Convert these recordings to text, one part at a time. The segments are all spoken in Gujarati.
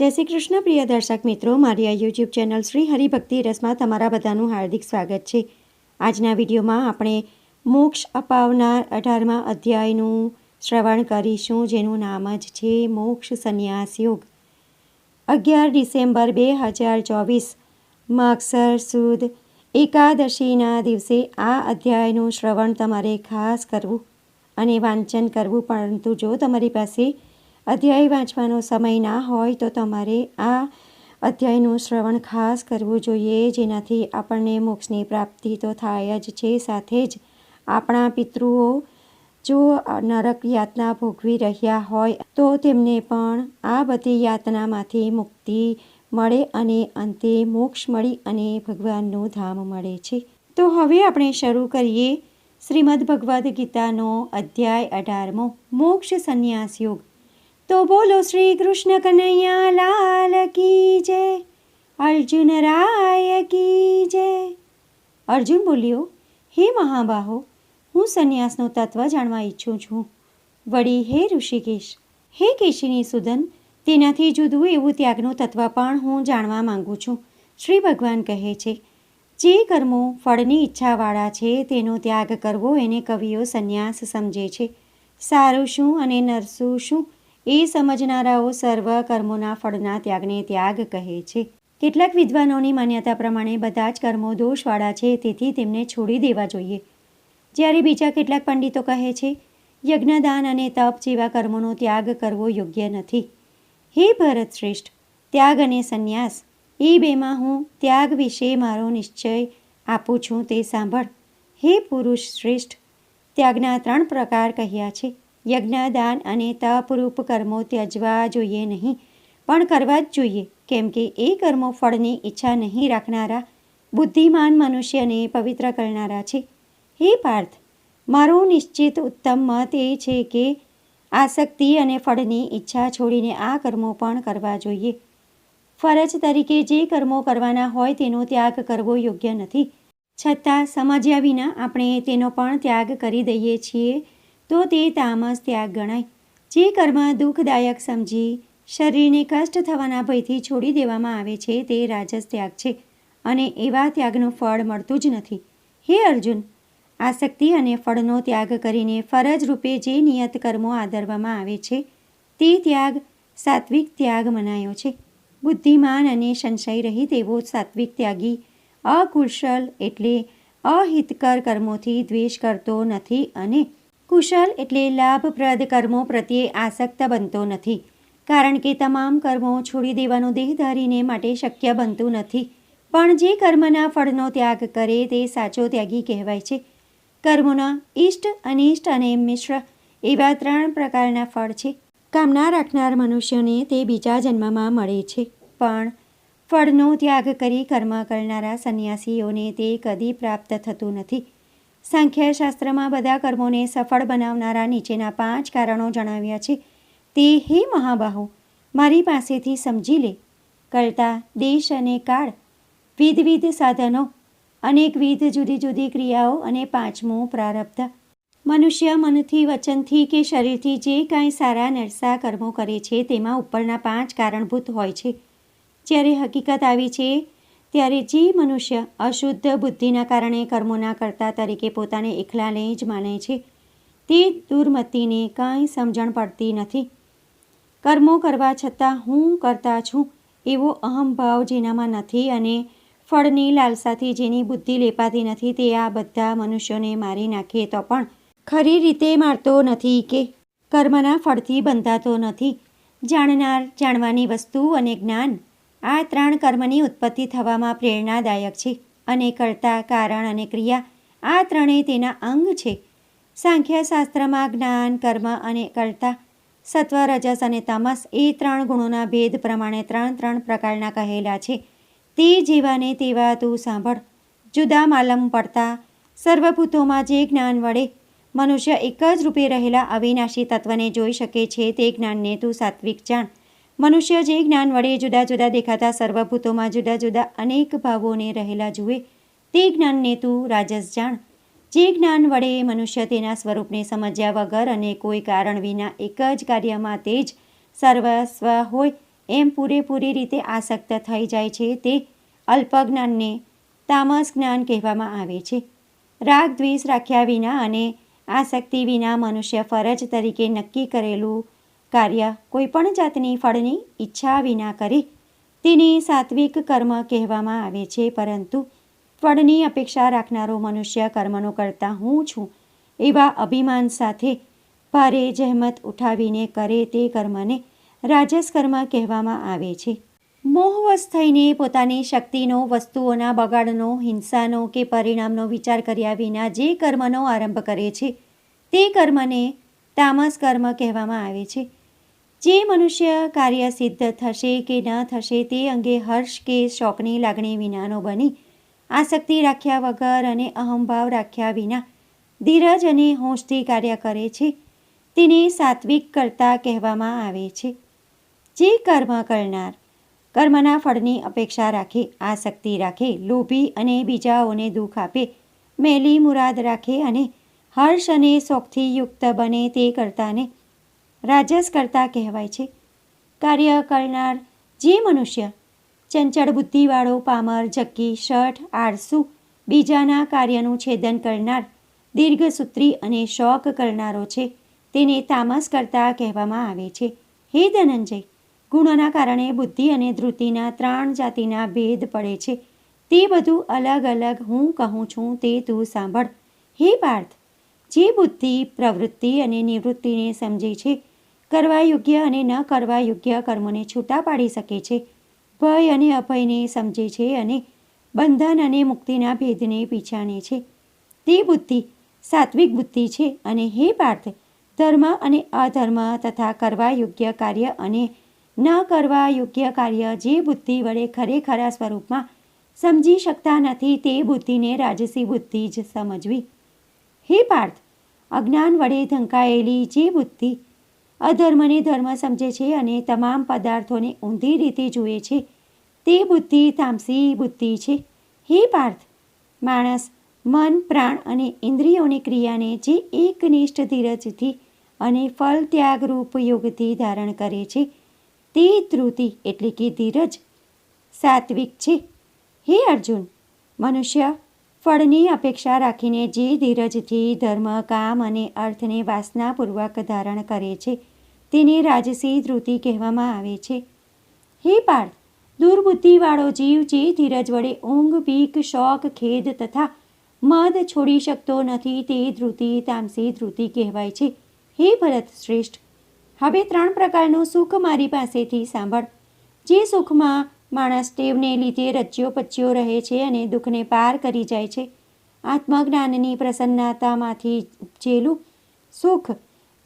જય શ્રી કૃષ્ણ, પ્રિય દર્શક મિત્રો. મારી આ યુટ્યુબ ચેનલ શ્રી હરિભક્તિ રસમાં તમારા બધાનું હાર્દિક સ્વાગત છે. આજના વિડીયોમાં આપણે મોક્ષ અપાવનાર અઢારમા અધ્યાયનું શ્રવણ કરીશું, જેનું નામ જ છે મોક્ષ સંન્યાસ યોગ. અગિયાર ડિસેમ્બર બે હજાર ચોવીસ, માગસર સુદ એકાદશીના દિવસે આ અધ્યાયનું શ્રવણ તમારે ખાસ કરવું અને વાંચન કરવું, પરંતુ જો તમારી પાસે અધ્યાય વાંચવાનો સમય ના હોય તો તમારે આ અધ્યાયનું શ્રવણ ખાસ કરવું જોઈએ, જેનાથી આપણને મોક્ષની પ્રાપ્તિ તો થાય જ છે. સાથે જ આપણા પિતૃઓ જો નરક યાતના ભોગવી રહ્યા હોય, તો તેમને પણ આ બધી યાતનામાંથી મુક્તિ મળે અને અંતે મોક્ષ મળી અને ભગવાનનું ધામ મળે છે. તો હવે આપણે શરૂ કરીએ શ્રીમદ ભગવદ્ ગીતાનો અધ્યાય અઢારમો. મોક્ષ સંન્યાસ યોગ. તો બોલો શ્રી કૃષ્ણ કનૈયા, લાલ કી જય, અર્જુન રાય કી જય. અર્જુન બોલ્યો, હે મહાબાહો, હું સંન્યાસનું તત્વ જાણવા ઈચ્છું છું. વળી હે ઋષિકેશ, હે કેશીની સુદન, તેનાથી જુદું એવું ત્યાગનું તત્વ પણ હું જાણવા માંગુ છું. શ્રી ભગવાન કહે છે, જે કર્મો ફળની ઈચ્છાવાળા છે, તેનો ત્યાગ કરવો એને કવિઓ સંન્યાસ સમજે છે. સારું શું અને નરસું શું એ સમજનારાઓ સર્વ કર્મોના ફળના ત્યાગને ત્યાગ કહે છે. કેટલાક વિદ્વાનોની માન્યતા પ્રમાણે બધા જ કર્મો દોષવાળા છે, તેથી તેમને છોડી દેવા જોઈએ. જ્યારે બીજા કેટલાક પંડિતો કહે છે, યજ્ઞદાન અને તપ જેવા કર્મોનો ત્યાગ કરવો યોગ્ય નથી. હે ભરત શ્રેષ્ઠ, ત્યાગ અને સંન્યાસ, એ બેમાં હું ત્યાગ વિશે મારો નિશ્ચય આપું છું, તે સાંભળ. હે પુરુષ શ્રેષ્ઠ, ત્યાગના ત્રણ પ્રકાર કહ્યા છે. યજ્ઞ દાન અને તપરૂપ કર્મો ત્યજવા જોઈએ નહીં. પણ કરવા જ જોઈએ, કેમ કે એ કર્મો ફળની ઈચ્છા નહીં રાખનારા, બુદ્ધિમાન મનુષ્યને પવિત્ર કરનારા છે. હે પાર્થ, મારો નિશ્ચિત ઉત્તમ મત એ છે કે આસક્તિ અને ફળની ઈચ્છા છોડીને આ કર્મો પણ કરવા જોઈએ. ફરજ તરીકે જે કર્મો કરવાના હોય તેનો ત્યાગ કરવો યોગ્ય નથી. છતાં સમજ્યા વિના આપણે તેનો પણ ત્યાગ કરી દઈએ છીએ. તો તે તામસ ત્યાગ ગણાય. જે કર્મ દુઃખદાયક સમજી શરીરને કષ્ટ થવાના ભયથી છોડી દેવામાં આવે છે તે રાજસ ત્યાગ છે અને એવા ત્યાગનું ફળ મળતું જ નથી. હે અર્જુન આસક્તિ અને ફળનો ત્યાગ કરીને ફરજ રૂપે જે નિયત કર્મો આદરવામાં આવે છે, તે ત્યાગ સાત્વિક ત્યાગ મનાયો છે. બુદ્ધિમાન અને સંશય રહિત એવો સાત્વિક ત્યાગી અકુશલ એટલે અહિતકર કર્મોથી દ્વેષ કરતો નથી અને કુશલ એટલે લાભપ્રદ કર્મો પ્રત્યે આસક્ત બનતો નથી. કારણ કે તમામ કર્મો છોડી દેવાનું દેહધારીને માટે શક્ય બનતું નથી. પણ જે કર્મના ફળનો ત્યાગ કરે તે સાચો ત્યાગી કહેવાય છે. કર્મોના ઇષ્ટ અનિષ્ટ અને મિશ્ર એવા ત્રણ પ્રકારના ફળ છે. કામના રાખનાર મનુષ્યોને તે બીજા જન્મમાં મળે છે. પણ ફળનો ત્યાગ કરી કર્મ કરનારા સંન્યાસીઓને તે કદી પ્રાપ્ત થતું નથી. સાંખ્યશાસ્ત્રમાં બધા કર્મોને સફળ બનાવનારા નીચેના પાંચ કારણો જણાવ્યા છે. તે, હે મહાબાહુ, મારી પાસેથી સમજી લે. કરતા દેશ અને કાળ, વિધવિધ સાધનો, અનેકવિધ જુદી જુદી ક્રિયાઓ અને પાંચમું પ્રારબ્ધ. મનુષ્ય મનથી, વચનથી કે શરીરથી જે કાંઈ સારા નરસા કર્મો કરે છે, તેમાં ઉપરના પાંચ કારણભૂત હોય છે. જ્યારે હકીકત આવી છે ત્યારે જે મનુષ્ય અશુદ્ધ બુદ્ધિના કારણે કર્મોના કરતા તરીકે પોતાને એકલાને જ માને છે, તે દુર્મતીને કાંઈ સમજણ પડતી નથી. કર્મો કરવા છતાં હું કરતા છું એવો અહમભાવ જેનામાં નથી અને ફળની લાલસાથી જેની બુદ્ધિ લેપાતી નથી તે આ બધા મનુષ્યોને મારી નાખે તો પણ ખરી રીતે મારતો નથી કે કર્મના ફળથી બંધાતો નથી. જાણનાર, જાણવાની વસ્તુ અને જ્ઞાન આ ત્રણ કર્મની ઉત્પત્તિ થવામાં પ્રેરણાદાયક છે અને કરતા, કારણ અને ક્રિયા આ ત્રણેય તેના અંગ છે. સાંખ્યશાસ્ત્રમાં જ્ઞાન, કર્મ અને કર્તા, સત્વ, રજસ અને તમસ એ ત્રણ ગુણોના ભેદ પ્રમાણે ત્રણ ત્રણ પ્રકારના કહેલા છે. તે જેવાને તેવા તું સાંભળ. જુદા માલમ પડતા, સર્વભૂતોમાં જે જ્ઞાન વડે મનુષ્ય એક જ રૂપે રહેલા અવિનાશી તત્વને જોઈ શકે છે, તે જ્ઞાનને તું સાત્વિક જાણ. મનુષ્ય જે જ્ઞાન વડે જુદા જુદા દેખાતા સર્વભૂતોમાં જુદા જુદા અનેક ભાવોને રહેલા જુએ, તે જ્ઞાનને તું રાજસ જાણ. જે જ્ઞાન વડે મનુષ્ય તેના સ્વરૂપને સમજ્યા વગર અને કોઈ કારણ વિના એક જ કાર્યમાં તે જ સર્વસ્વ હોય, એમ પૂરેપૂરી રીતે આસક્ત થઈ જાય છે તે અલ્પજ્ઞાનને તામસ જ્ઞાન કહેવામાં આવે છે. રાગ દ્વેષ રાખ્યા વિના અને આસક્તિ વિના મનુષ્ય ફરજ તરીકે નક્કી કરેલું કાર્ય કોઈપણ જાતની ફળની ઈચ્છા વિના કરે, તેને સાત્વિક કર્મ કહેવામાં આવે છે. પરંતુ ફળની અપેક્ષા રાખનારો મનુષ્ય કર્મનો કરતા હું છું એવા અભિમાન સાથે ભારે જહેમત ઉઠાવીને કરે તે કર્મને રાજસ કર્મ કહેવામાં આવે છે. મોહવશ થઈને પોતાની શક્તિનો, વસ્તુઓના બગાડનો, હિંસાનો કે પરિણામનો વિચાર કર્યા વિના જે કર્મનો આરંભ કરે છે, તે કર્મને તામસ કર્મ કહેવામાં આવે છે. જે મનુષ્ય કાર્ય સિદ્ધ થશે કે ન થશે તે અંગે હર્ષ કે શોકની લાગણી વિનાનો બની. આસક્તિ રાખ્યા વગર અને અહંભાવ રાખ્યા વિના ધીરજ અને હોંશથી કાર્ય કરે છે. તેને સાત્વિક કરતા કહેવામાં આવે છે. જે કર્મ કરનાર કર્મના ફળની અપેક્ષા રાખે આસક્તિ રાખે, લોભી અને બીજાઓને દુઃખ આપે, મેલી મુરાદ રાખે અને હર્ષ અને શોખથી યુક્ત બને તે કરતાને રાજસ કરતા કહેવાય છે. કાર્ય કરનાર જે મનુષ્ય ચંચળ બુદ્ધિવાળો, પામર, જક્કી, શઠ, આળસુ, બીજાના કાર્યનું છેદન કરનાર, દીર્ઘસૂત્રી અને શોક કરનારો છે, તેને તામસ કરતા કહેવામાં આવે છે. હે ધનંજય, ગુણોના કારણે બુદ્ધિ અને ધૃતિના ત્રણ જાતિના ભેદ પડે છે. તે બધું અલગ અલગ હું કહું છું તે તું સાંભળ. હે પાર્થ, જે બુદ્ધિ પ્રવૃત્તિ અને નિવૃત્તિને સમજે છે કરવા યોગ્ય અને ન કરવા યોગ્ય કર્મોને છૂટા પાડી શકે છે. ભય અને અભયને સમજે છે અને બંધન અને મુક્તિના ભેદને પીછાણે છે. તે બુદ્ધિ સાત્વિક બુદ્ધિ છે અને હે પાર્થ, ધર્મ અને અધર્મ તથા કરવા યોગ્ય કાર્ય અને ન કરવા યોગ્ય કાર્ય જે બુદ્ધિ વડે ખરેખરા સ્વરૂપમાં સમજી શકતા નથી તે બુદ્ધિને રાજસી બુદ્ધિ જ સમજવી. હે પાર્થ, અજ્ઞાન વડે ધંકાયેલી જે બુદ્ધિ અધર્મને ધર્મ સમજે છે અને તમામ પદાર્થોને ઊંધી રીતે જુએ છે. તે બુદ્ધિ તામસી બુદ્ધિ છે. હે પાર્થ, માણસ, મન, પ્રાણ અને ઇન્દ્રિયોની ક્રિયાને જે એકનિષ્ઠ ધીરજથી અને ફલ ત્યાગરૂપ યોગથી ધારણ કરે છે, તે ધ્રુતિ એટલે કે ધીરજ સાત્વિક છે. હે અર્જુન, મનુષ્ય, ફળની અપેક્ષા રાખીને જે ધીરજથી ધર્મ, કામ અને અર્થને વાસનાપૂર્વક ધારણ કરે છે તેને રાજસી ધ્રુતિ કહેવામાં આવે છે. હે પાર્થ, દુર્બુદ્ધિવાળો જીવ જે ધીરજ વડે ઊંઘ, ભીખ, શોક, ખેદ તથા મદ છોડી શકતો નથી તે ધ્રુતિ તામસી ધ્રુતિ કહેવાય છે. હે ભરત શ્રેષ્ઠ, હવે ત્રણ પ્રકારનું સુખ મારી પાસેથી સાંભળ. જે સુખમાં માણસ ટેવને લીધે રચ્યો પચ્યો રહે છે અને દુઃખને પાર કરી જાય છે. આત્મજ્ઞાનની પ્રસન્નતામાંથી જેલું સુખ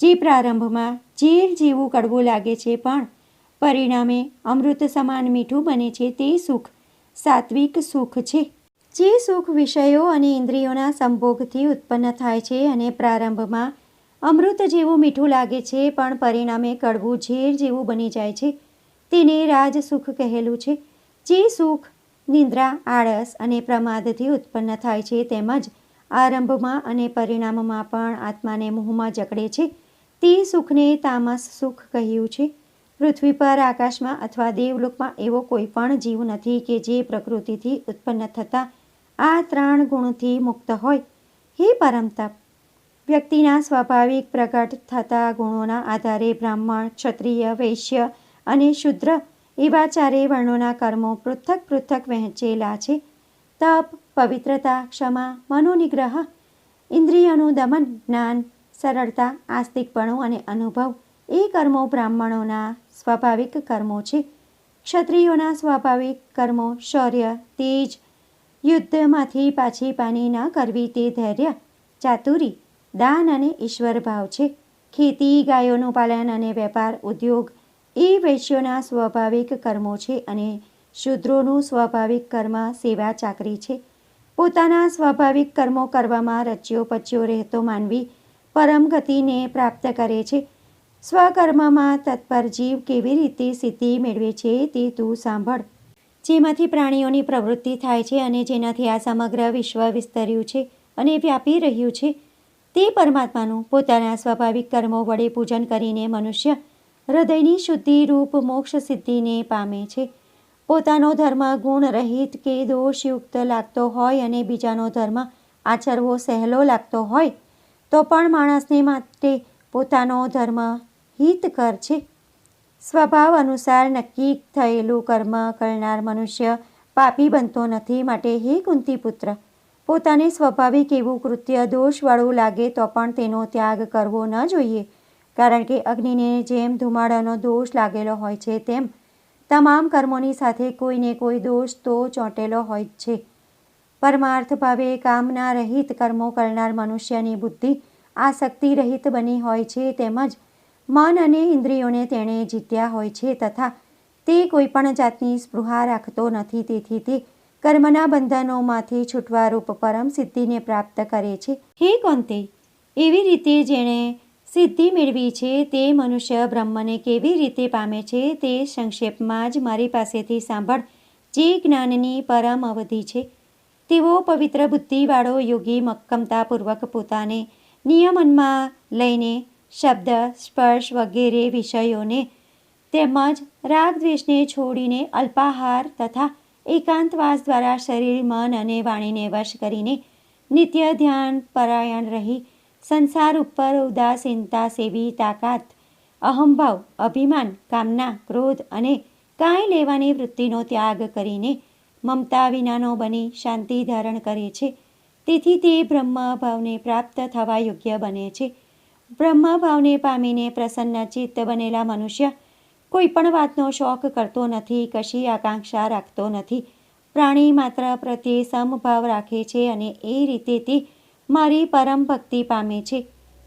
જે પ્રારંભમાં ઝેર જેવું કડવું લાગે છે પણ પરિણામે અમૃત સમાન મીઠું બને છે તે સુખ, સાત્વિક સુખ છે. જે સુખ વિષયો અને ઇન્દ્રિયોના સંભોગથી ઉત્પન્ન થાય છે અને પ્રારંભમાં અમૃત જેવું મીઠું લાગે છે પણ પરિણામે કડવું ઝેર જેવું બની જાય છે. તેને રાજ સુખ કહેલું છે. જે સુખ, નિંદ્રા, આળસ અને પ્રમાદથી ઉત્પન્ન થાય છે તેમજ આરંભમાં અને પરિણામમાં પણ આત્માને મોહમાં જકડે છે. તે સુખને તામસ સુખ કહ્યું છે. પૃથ્વી પર આકાશમાં અથવા દેવલોકમાં એવો કોઈ પણ જીવ નથી કે જે પ્રકૃતિથી ઉત્પન્ન થતા આ ત્રણ ગુણથી મુક્ત હોય. હે પરમતપ, વ્યક્તિના સ્વાભાવિક પ્રગટ થતા ગુણોના આધારે બ્રાહ્મણ, ક્ષત્રિય, વૈશ્ય અને શુદ્ર એવા ચારેય વર્ણોના કર્મો પૃથક પૃથક વહેંચેલા છે. તપ, પવિત્રતા, ક્ષમા, મનોનિગ્રહ, ઇન્દ્રિયનું દમન, જ્ઞાન સરળતા, આસ્તિકપણું અને અનુભવ એ કર્મો બ્રાહ્મણોના સ્વાભાવિક કર્મો છે. ક્ષત્રિયોના સ્વાભાવિક કર્મો શૌર્ય, તેજ, યુદ્ધમાંથી પાછી પાની ન કરવી તે ધૈર્ય, ચાતુરી, દાન અને ઈશ્વર ભાવ છે. ખેતી, ગાયોનું પાલન અને વેપાર, ઉદ્યોગ એ વૈશ્યોના સ્વાભાવિક કર્મો છે અને શૂદ્રોનું સ્વાભાવિક કર્મ સેવા ચાકરી છે. પોતાના સ્વાભાવિક કર્મો કરવામાં રચ્યો પચ્યો રહેતો માનવી પરમ ગતિને પ્રાપ્ત કરે છે. સ્વકર્મમાં તત્પર જીવ કેવી રીતે સિદ્ધિ મેળવે છે તે તું સાંભળ. જેમાંથી પ્રાણીઓની પ્રવૃત્તિ થાય છે અને જેનાથી આ સમગ્ર વિશ્વ વિસ્તર્યું છે અને વ્યાપી રહ્યું છે. તે પરમાત્માનું પોતાના સ્વાભાવિક કર્મો વડે પૂજન કરીને મનુષ્ય હૃદયની શુદ્ધિ રૂપ મોક્ષ સિદ્ધિને પામે છે. પોતાનો ધર્મ ગુણ રહિત કે દોષયુક્ત લાગતો હોય અને બીજાનો ધર્મ આચરવો સહેલો લાગતો હોય તો પણ માણસને માટે પોતાનો ધર્મ હિતકર છે. સ્વભાવ અનુસાર નક્કી થયેલું કર્મ કરનાર મનુષ્ય પાપી બનતો નથી માટે હે કુંતી પુત્ર પોતાને સ્વાભાવિક એવું કૃત્ય દોષવાળું લાગે તો પણ તેનો ત્યાગ કરવો ન જોઈએ. કારણ કે અગ્નિને જેમ ધુમાડાનો દોષ લાગેલો હોય છે, તેમ તમામ કર્મોની સાથે કોઈને કોઈ દોષ તો ચોંટેલો હોય છે. પરમાર્થ ભાવે કામના રહિત કર્મો કરનાર મનુષ્યની બુદ્ધિ આસક્તિ રહિત બની હોય છે તેમજ મન અને ઇન્દ્રિયોને તેણે જીત્યા હોય છે તથા તે કોઈપણ જાતની સ્પૃહા રાખતો નથી. તેથી તે કર્મના બંધનોમાંથી છૂટવા રૂપ પરમ સિદ્ધિને પ્રાપ્ત કરે છે. હે કોંતે, એવી રીતે જેણે સિદ્ધિ મેળવી છે તે મનુષ્ય બ્રહ્મને કેવી રીતે પામે છે તે સંક્ષેપમાં જ મારી પાસેથી સાંભળ. જે જ્ઞાનની પરમ અવધિ છે. તેવો પવિત્ર બુદ્ધિવાળો, યોગી, મક્કમતાપૂર્વક પોતાને નિયમનમાં લઈને શબ્દ, સ્પર્શ વગેરે વિષયોને તેમજ રાગ દ્વેષને છોડીને અલ્પાહાર તથા એકાંતવાસ દ્વારા શરીર, મન અને વાણીને વશ કરીને નિત્ય ધ્યાન પરાયણ રહી, સંસાર ઉપર ઉદાસીનતા સેવી, તાકાત, અહંભાવ, અભિમાન, કામના, ક્રોધ અને કાંઈ લેવાની વૃત્તિનો ત્યાગ કરીને મમતા વિનાનો બની શાંતિ ધારણ કરે છે. તેથી તે બ્રહ્મભાવને પ્રાપ્ત થવા યોગ્ય બને છે. બ્રહ્મભાવને પામીને પ્રસન્ન ચિત્ત બનેલા મનુષ્ય કોઈ પણ વાતનો શોખ કરતો નથી, કશી આકાંક્ષા રાખતો નથી. પ્રાણી માત્ર પ્રત્યે સમભાવ રાખે છે અને એ રીતે તે મારી પરમ ભક્તિ પામે છે.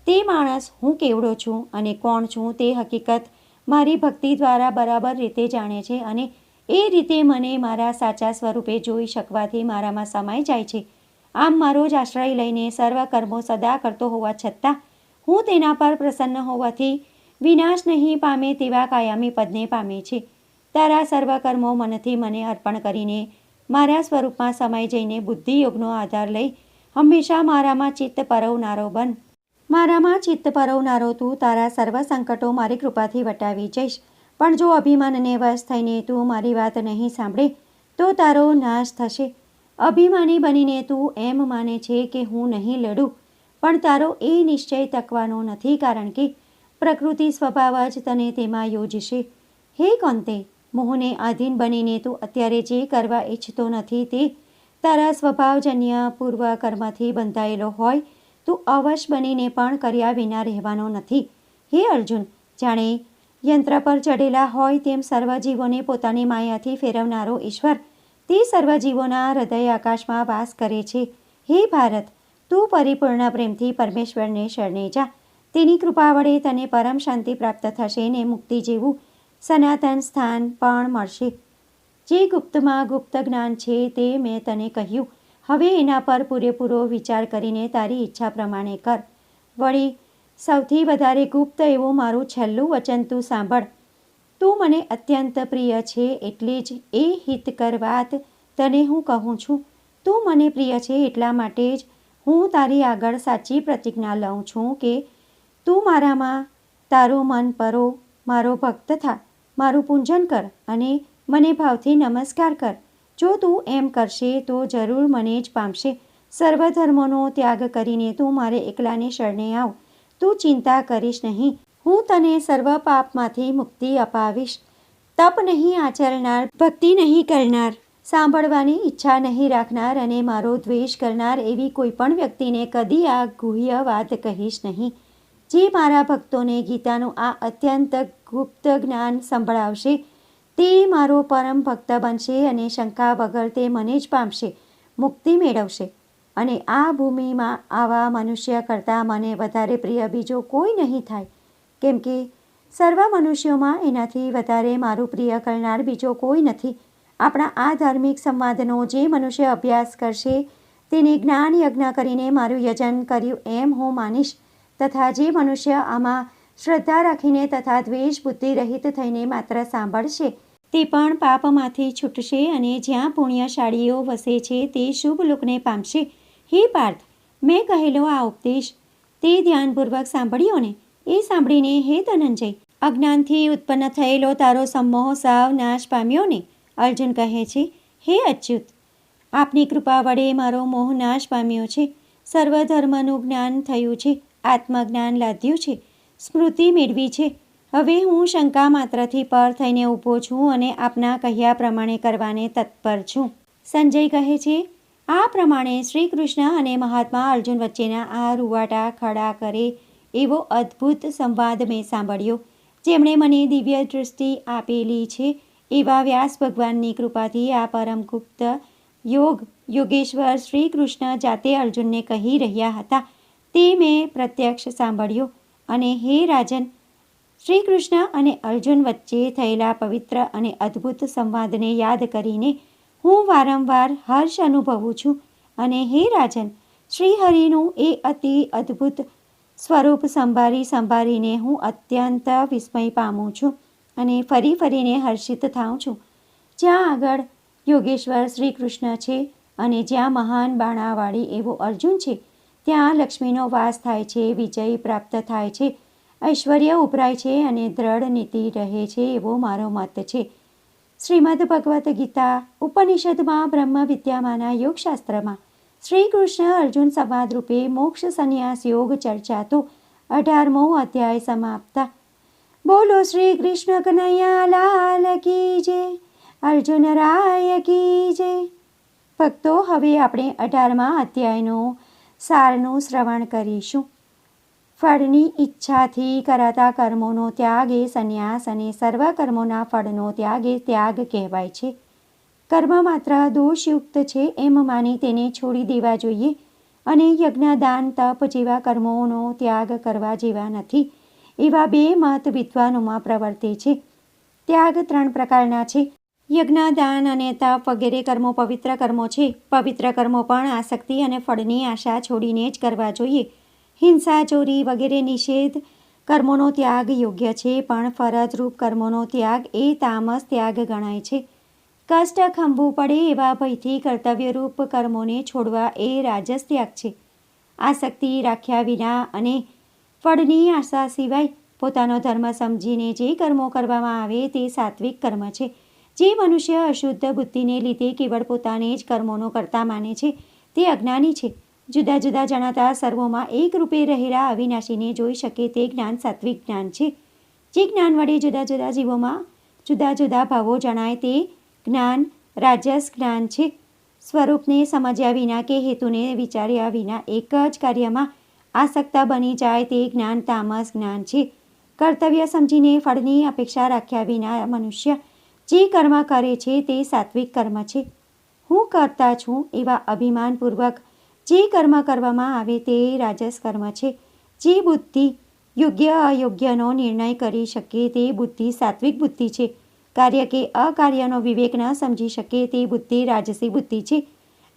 તે માણસ હું કેવડો છું અને કોણ છું તે હકીકત મારી ભક્તિ દ્વારા બરાબર રીતે જાણે છે અને એ રીતે મને મારા સાચા સ્વરૂપે જોઈ શકવાથી મારામાં સમાઈ જાય છે. આમ મારો જ આશ્રય લઈને સર્વ કર્મો સદા કરતો હોવા છતાં, હું તેના પર પ્રસન્ન હોવાથી વિનાશ નહીં પામે તેવા કાયમી પદને પામે છે. તારા સર્વ કર્મો મનથી મને અર્પણ કરીને મારા સ્વરૂપમાં સમાઈ જઈને બુદ્ધિયોગનો આધાર લઈ હંમેશા મારામાં ચિત્ત પરવનારો બન. મારામાં ચિત્ત પરવનારો તું તારા સર્વ સંકટો મારી કૃપાથી વટાવી જઈશ. પણ જો અભિમાનને વશ થઈને તું મારી વાત નહીં સાંભળે, તો તારો નાશ થશે. અભિમાની બનીને તું એમ માને છે કે હું નહીં લડું, પણ તારો એ નિશ્ચય તકવાનો નથી કારણ કે પ્રકૃતિ સ્વભાવ જ તને તેમાં યોજશે. હે કોંતે, મોહને આધીન બનીને તું અત્યારે જે કરવા ઈચ્છતો નથી તે તારા સ્વભાવજન્ય પૂર્વ કર્મથી બંધાયેલો હોય, તું અવશ બનીને પણ કર્યા વિના રહેવાનો નથી. હે અર્જુન, જાણે યંત્ર પર ચઢેલા હોય તેમ સર્વજીવોને પોતાની માયાથી ફેરવનારો ઈશ્વર તે સર્વજીવોના હૃદય આકાશમાં વાસ કરે છે. હે ભારત, તું પરિપૂર્ણ પ્રેમથી પરમેશ્વરને શરણે જા. તેની કૃપા વડે તને પરમ શાંતિ પ્રાપ્ત થશે ને મુક્તિ જેવું સનાતન સ્થાન પણ મળશે. જે ગુપ્તમાં ગુપ્ત જ્ઞાન છે તે મેં તને કહ્યું. હવે એના પર પૂરેપૂરો વિચાર કરીને તારી ઈચ્છા પ્રમાણે કર. વળી સૌથી વધારે ગુપ્ત એવું મારું છેલ્લું વચન તું સાંભળ. તું મને અત્યંત પ્રિય છે એટલે જ એ હિતકર વાત તને હું કહું છું. તું મને પ્રિય છે એટલા માટે જ હું તારી આગળ સાચી પ્રતિજ્ઞા લઉં છું કે તું મારામાં તારું મન પરો, મારો ભક્ત થા, મારું પૂંજન કર અને મને ભાવથી નમસ્કાર કર. જો તું એમ કરશે તો જરૂર મને જ પામશે. સર્વ ધર્મોનો ત્યાગ કરીને તું મારે એકલાને શરણે આવ. તું ચિંતા કરીશ નહીં. હું તને સર્વ પાપમાંથી મુક્તિ અપાવીશ. તપ નહીં આચરનાર, ભક્તિ નહીં કરનાર. સાંભળવાની ઈચ્છા નહીં રાખનાર અને મારો દ્વેષ કરનાર એવી કોઈ પણ વ્યક્તિને કદી આ ગુહ્ય વાત કહીશ નહીં. જે મારા ભક્તોને ગીતાનું આ અત્યંત ગુપ્ત જ્ઞાન સંભળાવશે, તે મારો પરમ ભક્ત બનશે અને શંકા વગર તે મને જ પામશે, મુક્તિ મેળવશે. અને આ ભૂમિમાં આવા મનુષ્ય કરતાં મને વધારે પ્રિય બીજો કોઈ નહીં થાય. કેમ કે સર્વ મનુષ્યોમાં એનાથી વધારે મારું પ્રિય કરનાર બીજો કોઈ નથી. આપણા આ ધાર્મિક સંવાદનો જે મનુષ્ય અભ્યાસ કરશે તેને જ્ઞાન યજ્ઞ કરીને મારું યજન કર્યું એમ હું માનીશ. તથા જે મનુષ્ય આમાં શ્રદ્ધા રાખીને તથા દ્વેષ બુદ્ધિ રહિત થઈને માત્ર સાંભળશે, તે પણ પાપમાંથી છૂટશે અને જ્યાં પુણ્યશાળીઓ વસે છે તે શુભ લોકને પામશે. હે પાર્થ, મેં કહેલો આ ઉપદેશ. તે ધ્યાનપૂર્વક સાંભળ્યો ને એ સાંભળીને હે ધનંજય, અજ્ઞાનથી ઉત્પન્ન થયેલો તારો સમોહ સાવ નાશ પામ્યો ને અર્જુન કહે છે, હે અચ્યુત, આપની કૃપા વડે મારો મોહ નાશ પામ્યો છે. સર્વધર્મનું જ્ઞાન થયું છે, આત્મજ્ઞાન લાદ્યું છે, સ્મૃતિ મેળવી છે. હવે હું શંકા માત્રથી પર થઈને ઊભો છું અને આપના કહ્યા પ્રમાણે કરવાને તત્પર છું. સંજય કહે છે આ પ્રમાણે શ્રી કૃષ્ણ અને મહાત્મા અર્જુન વચ્ચેના આ રૂવાટા ખડા કરે એવો અદ્ભુત સંવાદ મેં સાંભળ્યો. જેમણે મને દિવ્ય દૃષ્ટિ આપેલી છે એવા વ્યાસ ભગવાનની કૃપાથી આ પરમગુપ્ત યોગ યોગેશ્વર શ્રી કૃષ્ણ જાતે અર્જુનને કહી રહ્યા હતા તે મેં પ્રત્યક્ષ સાંભળ્યો. અને હે રાજન શ્રી કૃષ્ણ અને અર્જુન વચ્ચે થયેલા પવિત્ર અને અદ્ભુત સંવાદને યાદ કરીને હું વારંવાર હર્ષ અનુભવું છું અને હે રાજન, શ્રીહરિનું એ અતિ અદ્ભુત સ્વરૂપ સંભાળી સંભાળીને હું અત્યંત વિસ્મય પામું છું અને ફરી ફરીને હર્ષિત થાઉં છું. જ્યાં આગળ યોગેશ્વર શ્રી કૃષ્ણ છે અને જ્યાં મહાન બાણાવાળી એવો અર્જુન છે, ત્યાં લક્ષ્મીનો વાસ થાય છે, વિજય પ્રાપ્ત થાય છે, ઐશ્વર્ય ઉભરાય છે અને દ્રઢ નીતિ રહે છે એવો મારો મત છે. શ્રીમદ ભગવદ્ ગીતા ઉપનિષદમાં બ્રહ્મ વિદ્યામાના યોગશાસ્ત્રમાં શ્રી કૃષ્ણ અર્જુન સંવાદ રૂપે મોક્ષ સંન્યાસ યોગ ચર્ચા તો અઢારમો અધ્યાય સમાપ્તા. બોલો શ્રી કૃષ્ણ કનૈયા, લાલ કી જય, અર્જુન રાય કી જય. ભક્તો, હવે આપણે અઢારમા અધ્યાયનો સારનું શ્રવણ કરીશું. ફળની ઈચ્છાથી કરાતા કર્મોનો ત્યાગ એ સંન્યાસ અને સર્વ કર્મોના ફળનો ત્યાગ એ ત્યાગ કહેવાય છે. કર્મ માત્ર દોષયુક્ત છે એમ માની તેને છોડી દેવા જોઈએ અને યજ્ઞ દાન તપ જેવા કર્મોનો ત્યાગ કરવા જેવા નથી. એવા બે મત વિદ્વાનોમાં પ્રવર્તે છે. ત્યાગ ત્રણ પ્રકારના છે. યજ્ઞ દાન અને તપ વગેરે કર્મો પવિત્ર કર્મો છે. પવિત્ર કર્મો પણ આસક્તિ અને ફળની આશા છોડીને જ કરવા જોઈએ. હિંસા, ચોરી વગેરે નિષેધ કર્મોનો ત્યાગ યોગ્ય છે, પણ ફરજરૂપ કર્મોનો ત્યાગ એ તામસ ત્યાગ ગણાય છે. કષ્ટ ખંભવું પડે એવા ભયથી કર્તવ્યરૂપ કર્મોને છોડવા એ રાજસ ત્યાગ છે. આસક્તિ રાખ્યા વિના અને ફળની આશા સિવાય પોતાનો ધર્મ સમજીને જે કર્મો કરવામાં આવે તે સાત્વિક કર્મ છે. જે મનુષ્ય અશુદ્ધ બુદ્ધિને લીધે કેવળ પોતાને જ કર્મોનો કરતા માને છે, તે અજ્ઞાની છે. જુદા જુદા જણાતા સર્વોમાં એક રૂપે રહેલા અવિનાશીને જોઈ શકે તે જ્ઞાન સાત્વિક જ્ઞાન છે. જે જ્ઞાન વડે જુદા જુદા જીવોમાં જુદા જુદા ભાવો જણાય તે જ્ઞાન રાજસ જ્ઞાન છે. સ્વરૂપને સમજ્યા વિના કે હેતુને વિચાર્યા વિના એક જ કાર્યમાં આસક્તા બની જાય તે જ્ઞાન તામસ જ્ઞાન છે. કર્તવ્ય સમજીને ફળની અપેક્ષા રાખ્યા વિના મનુષ્ય જે કર્મ કરે છે તે સાત્વિક કર્મ છે. હું કરતા છું એવા અભિમાનપૂર્વક જે કર્મ કરવામાં આવે તે રાજસ કર્મ છે. જે બુદ્ધિ યોગ્ય અયોગ્યનો નિર્ણય કરી શકે તે બુદ્ધિ સાત્વિક બુદ્ધિ છે. કાર્ય કે અકાર્યનો વિવેક ન સમજી શકે તે બુદ્ધિ રાજસી બુદ્ધિ છે.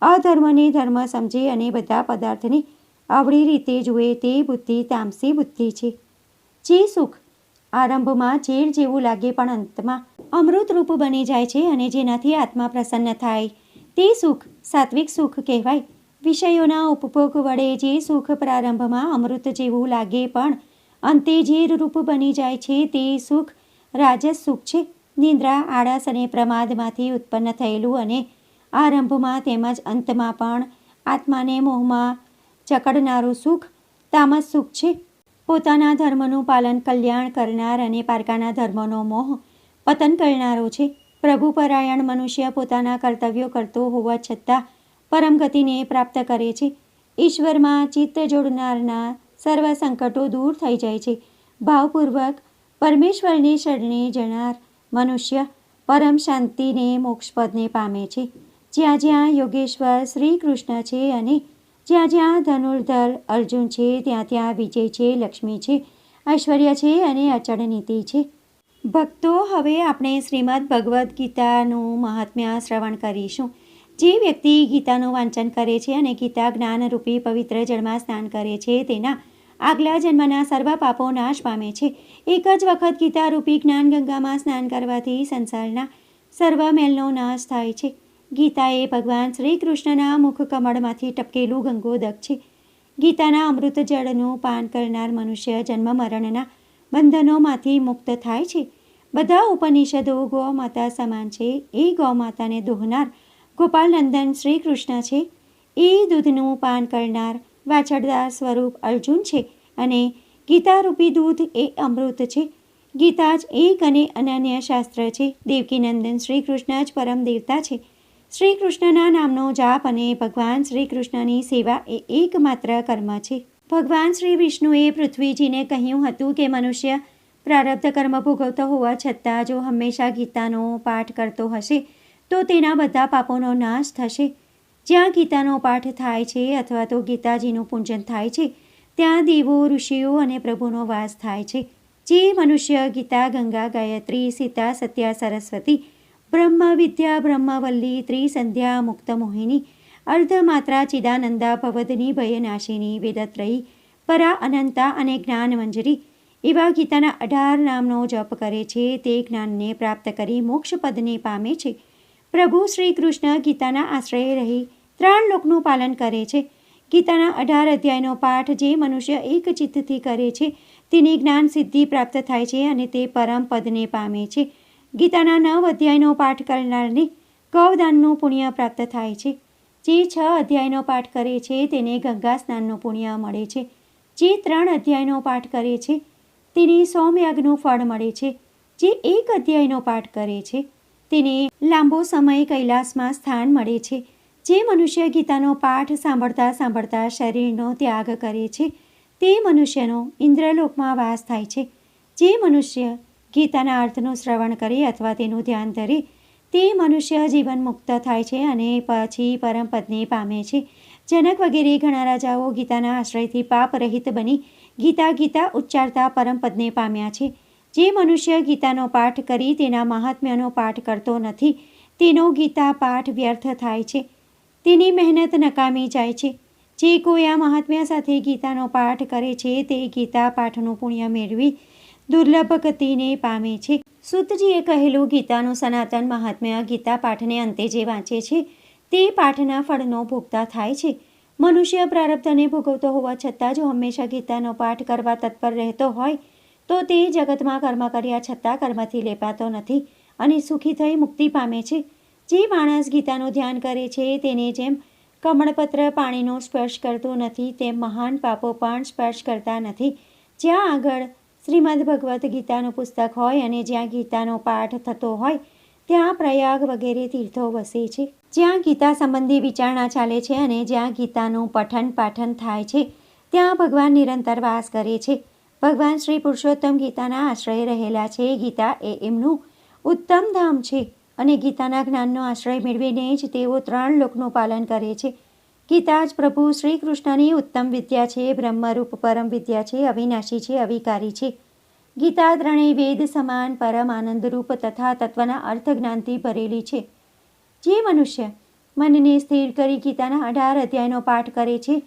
અધર્મને ધર્મ સમજે અને બધા પદાર્થને આવડી રીતે જુએ તે બુદ્ધિ તામસી બુદ્ધિ છે. જે સુખ આરંભમાં ઝેર જેવું લાગે પણ અંતમાં અમૃતરૂપ બની જાય છે અને જેનાથી આત્મા પ્રસન્ન થાય. તે સુખ સાત્વિક સુખ કહેવાય. વિષયોના ઉપભોગ વડે જે સુખ પ્રારંભમાં અમૃત જેવું લાગે પણ અંતે ઝેર રૂપ બની જાય છે તે સુખ, રાજસ સુખ છે. નિંદ્રા, આળસ અને પ્રમાદમાંથી ઉત્પન્ન થયેલું અને આરંભમાં તેમજ અંતમાં પણ આત્માને મોહમાં ચકડનારું સુખ, તામસ સુખ છે. પોતાના ધર્મનું પાલન કલ્યાણ કરનાર અને પારકાના ધર્મનો મોહ પતન કરનારો છે. પ્રભુપરાયણ મનુષ્ય પોતાના કર્તવ્યો કરતો હોવા છતાં પરમ ગતિને પ્રાપ્ત કરે છે. ઈશ્વરમાં ચિત્ત જોડનારના સર્વ સંકટો દૂર થઈ જાય છે. ભાવપૂર્વક પરમેશ્વરની શરણે જનાર મનુષ્ય પરમ શાંતિને મોક્ષપદને પામે છે. જ્યાં જ્યાં યોગેશ્વર શ્રી કૃષ્ણ છે અને જ્યાં જ્યાં ધનુર્ધર અર્જુન છે, ત્યાં ત્યાં વિજય છે, લક્ષ્મી છે, ઐશ્વર્ય છે અને અચળ નીતિ છે. ભક્તો, હવે આપણે શ્રીમદ ભગવદ્ ગીતાનું મહાત્મ્ય શ્રવણ કરીશું. જે વ્યક્તિ ગીતાનું વાંચન કરે છે અને ગીતા જ્ઞાનરૂપી પવિત્ર જળમાં સ્નાન કરે છે, તેના આગલા જન્મના સર્વ પાપો નાશ પામે છે. એક જ વખત ગીતારૂપી જ્ઞાન ગંગામાં સ્નાન કરવાથી સંસારના સર્વ મેલનો નાશ થાય છે. ગીતા એ ભગવાન શ્રી કૃષ્ણના મુખ કમળમાંથી ટપકેલું ગંગોદક છે. ગીતાના અમૃત જળનું પાન કરનાર મનુષ્ય જન્મ મરણના બંધનોમાંથી મુક્ત થાય છે. બધા ઉપનિષદો ગૌ માતા સમાન છે. એ ગૌ માતાને દોહનાર ગોપાલનંદન શ્રી કૃષ્ણ છે. એ દૂધનું પાન કરનાર વાછરદાર સ્વરૂપ અર્જુન છે અને ગીતારૂપી દૂધ એ અમૃત છે. ગીતા જ એક અને અનન્ય શાસ્ત્ર છે. દેવકીનંદન શ્રી કૃષ્ણ જ પરમ દેવતા છે. શ્રી કૃષ્ણના નામનો જાપ અને ભગવાન શ્રી કૃષ્ણની સેવા એ એકમાત્ર કર્મ છે. ભગવાન શ્રી વિષ્ણુએ પૃથ્વીજીને કહ્યું હતું કે મનુષ્ય પ્રારબ્ધ કર્મ ભોગવતો હોવા છતાં જો હંમેશા ગીતાનો પાઠ કરતો હશે તો તેના બધા પાપોનો નાશ થશે. જ્યાં ગીતાનો પાઠ થાય છે અથવા તો ગીતાજીનું પૂજન થાય છે, ત્યાં દેવો, ઋષિઓ અને પ્રભુનો વાસ થાય છે. જે મનુષ્ય ગીતા, ગંગા, ગાયત્રી, સીતા, સત્યા, સરસ્વતી, બ્રહ્મ, વિદ્યા, બ્રહ્મવલ્લી, ત્રિસંધ્યા, મુક્ત મોહિની, અર્ધમાત્રા, ચિદાનંદા, ભવદની, ભયનાશિની, વેદત્રયી, પરા અનંતા અને જ્ઞાન મંજરી એવા ગીતાના અઢાર નામનો જપ કરે છે. તે જ્ઞાનને પ્રાપ્ત કરી મોક્ષપદને પામે છે. પ્રભુ શ્રી કૃષ્ણ ગીતાના આશ્રયે રહી ત્રણ લોકનું પાલન કરે છે. ગીતાના અઢાર અધ્યાયનો પાઠ જે મનુષ્ય એક ચિત્તથી કરે છે, તેની જ્ઞાન સિદ્ધિ પ્રાપ્ત થાય છે અને તે પરમ પદને પામે છે. ગીતાના નવ અધ્યાયનો પાઠ કરનારને ગૌદાનનું પુણ્ય પ્રાપ્ત થાય છે. જે છ અધ્યાયનો પાઠ કરે છે, તેને ગંગા સ્નાનનું પુણ્ય મળે છે. જે ત્રણ અધ્યાયનો પાઠ કરે છે, તેને સોમયાગનું ફળ મળે છે. જે એક અધ્યાયનો પાઠ કરે છે તેને લાંબો સમય કૈલાસમાં સ્થાન મળે છે. જે મનુષ્ય ગીતાનો પાઠ સાંભળતા સાંભળતા શરીરનો ત્યાગ કરે છે, તે મનુષ્યનો ઇન્દ્રલોકમાં વાસ થાય છે. જે મનુષ્ય ગીતાના અર્થનું શ્રવણ કરે અથવા તેનું ધ્યાન ધરે, તે મનુષ્ય જીવન મુક્ત થાય છે અને પછી પરમપદને પામે છે. જનક વગેરે ઘણા રાજાઓ ગીતાના આશ્રયથી પાપ રહિત બની ગીતા ગીતા ઉચ્ચારતા પરમપદને પામ્યા છે. જે મનુષ્ય ગીતાનો પાઠ કરી તેના મહાત્મ્યનો પાઠ કરતો નથી, તેનો ગીતા પાઠ વ્યર્થ થાય છે. તેની મહેનત નકામી જાય છે. જે કોઈ આ મહાત્મ્ય સાથે ગીતાનો પાઠ કરે છે, તે ગીતા પાઠનું પુણ્ય મેળવી દુર્લભ ગતિને પામે છે. સુતજીએ કહેલું, ગીતાનું સનાતન મહાત્મ્ય ગીતા પાઠને અંતે જે વાંચે છે, તે પાઠના ફળનો ભોગતા થાય છે. મનુષ્ય પ્રારબ્ધને ભોગવતો હોવા છતાં જો હંમેશા ગીતાનો પાઠ કરવા તત્પર રહેતો હોય તો તે જગતમાં કર્મ કર્યા છતાં કર્મથી લેપાતો નથી અને સુખી થઈ મુક્તિ પામે છે. જે માણસ ગીતાનું ધ્યાન કરે છે તેને જેમ કમળપત્ર પાણીનો સ્પર્શ કરતું નથી, તેમ મહાન પાપો પણ સ્પર્શ કરતા નથી. જ્યાં આગળ શ્રીમદ ભગવદ્ ગીતાનું પુસ્તક હોય અને જ્યાં ગીતાનો પાઠ થતો હોય, ત્યાં પ્રયાગ વગેરે તીર્થો વસે છે. જ્યાં ગીતા સંબંધી વિચારણા ચાલે છે અને જ્યાં ગીતાનું પઠન પાઠન થાય છે, ત્યાં ભગવાન નિરંતર વાસ કરે છે. ભગવાન શ્રી પુરુષોત્તમ ગીતાના આશ્રય રહેલા છે. ગીતા એ એમનું ઉત્તમ ધામ છે અને ગીતાના જ્ઞાનનો આશ્રય મેળવીને જ તેઓ ત્રણ લોકનું પાલન કરે છે. ગીતા જ પ્રભુ શ્રી કૃષ્ણની ઉત્તમ વિદ્યા છે, બ્રહ્મરૂપ પરમ વિદ્યા છે, અવિનાશી છે, અવિકારી છે. ગીતા ત્રણેય વેદ સમાન, પરમ આનંદરૂપ તથા તત્વના અર્થ જ્ઞાનથી ભરેલી છે. જે મનુષ્ય મનને સ્થિર કરી ગીતાના અઢાર અધ્યાયનો પાઠ કરે છે,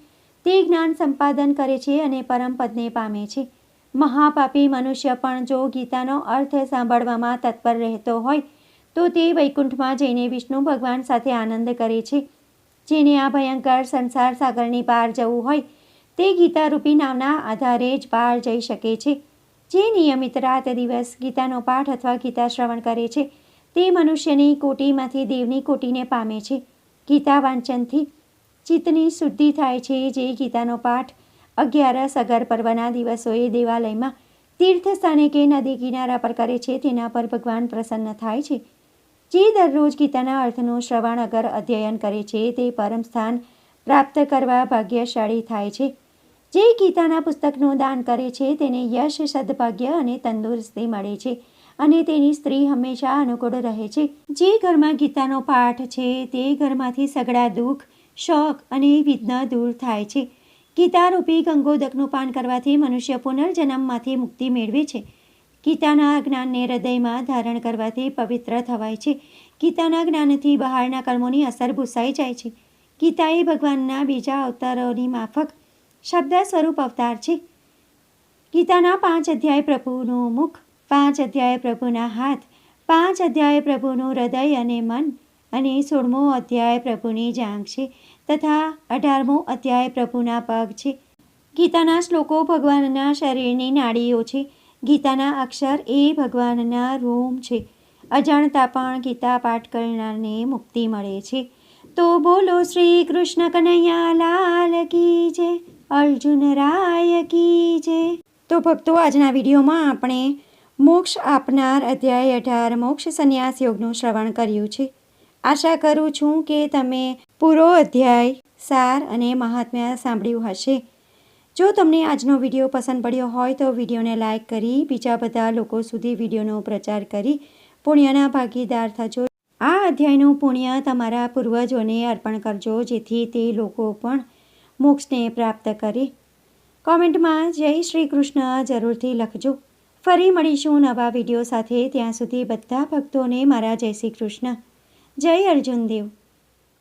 તે જ્ઞાન સંપાદન કરે છે અને પરમ પદને પામે છે. મહાપાપી મનુષ્ય પણ જો ગીતાનો અર્થ સાંભળવામાં તત્પર રહેતો હોય, તો તે વૈકુંઠમાં જઈને વિષ્ણુ ભગવાન સાથે આનંદ કરે છે. જેને આ ભયંકર સંસાર સાગરની પાર જવું હોય, તે ગીતારૂપી નામના આધારે જ પાર જઈ શકે છે. જે નિયમિત રાત દિવસ ગીતાનો પાઠ અથવા ગીતા શ્રવણ કરે છે, તે મનુષ્યની કોટીમાંથી દેવની કોટીને પામે છે. ગીતા વાંચનથી ચિત્તની શુદ્ધિ થાય છે જે ગીતાનો પાઠ અગિયારસ અગર પર્વના દિવસોએ દેવાલયમાં તીર્થ સ્થાને કે નદી કિનારા પર કરે છે, તેના પર ભગવાન પ્રસન્ન થાય છે. જે દરરોજ ગીતાના અર્થનું શ્રવણ અગર અધ્યયન કરે છે, તે પરમ સ્થાન પ્રાપ્ત કરવા ભાગ્યશાળી થાય છે. જે ગીતાના પુસ્તકનું દાન કરે છે, તેને યશ, સદભાગ્ય અને તંદુરસ્તી મળે છે અને તેની સ્ત્રી હંમેશા અનુકૂળ રહે છે. જે ઘરમાં ગીતાનો પાઠ છે, તે ઘરમાંથી સગડા દુઃખ, શોક અને વિઘ્ન દૂર થાય છે. ગીતારૂપી ગંગોદકનું પાન કરવાથી મનુષ્ય પુનર્જન્મમાંથી મુક્તિ મેળવે છે. ગીતાના જ્ઞાનને હૃદયમાં ધારણ કરવાથી પવિત્ર થવાય છે. ગીતાના જ્ઞાનથી બહારના કર્મોની અસર ભૂસાઈ જાય છે. ગીતા એ ભગવાનના બીજા અવતારોની માફક શબ્દ સ્વરૂપ અવતાર છે. ગીતાના પાંચ અધ્યાય પ્રભુનું મુખ, પાંચ અધ્યાય પ્રભુના હાથ, પાંચ અધ્યાય પ્રભુનું હૃદય અને મન અને સોળમો અધ્યાય પ્રભુની જાંગ છે. તથા અઢારમો અધ્યાય પ્રભુના પગ છે. ગીતાના શ્લોકો ભગવાનના શરીરની નાડીઓ છે. ગીતાના અક્ષર એ ભગવાનના રોમ છે. અજાણતા પણ ગીતા પાઠ કરનારને મુક્તિ મળે છે. તો બોલો શ્રી કૃષ્ણ કનૈયા, લાલ કી જય, અર્જુન રાય કી જય. તો ભક્તો, આજના વિડીયોમાં આપણે મોક્ષ આપનાર અધ્યાય અઢાર મોક્ષ સંન્યાસ યોગનું શ્રવણ કર્યું છે. આશા કરું છું કે તમે પૂરો અધ્યાય સાર અને મહાત્મ્ય સાંભળ્યું હશે. જો તમને આજનો વીડિયો પસંદ પડ્યો હોય તો વિડીયોને લાઇક કરી, બીજા બધા લોકો સુધી વિડીયોનો પ્રચાર કરી પુણ્યના ભાગીદાર થજો. આ અધ્યાયનું પુણ્ય તમારા પૂર્વજોને અર્પણ કરજો, જેથી તે લોકો પણ મોક્ષને પ્રાપ્ત કરે. કોમેન્ટમાં જય શ્રી કૃષ્ણ જરૂરથી લખજો. ફરી મળીશું નવા વીડિયો સાથે. ત્યાં સુધી બધા ભક્તોને મારા જય શ્રી કૃષ્ણ. જય અર્જુન દેવ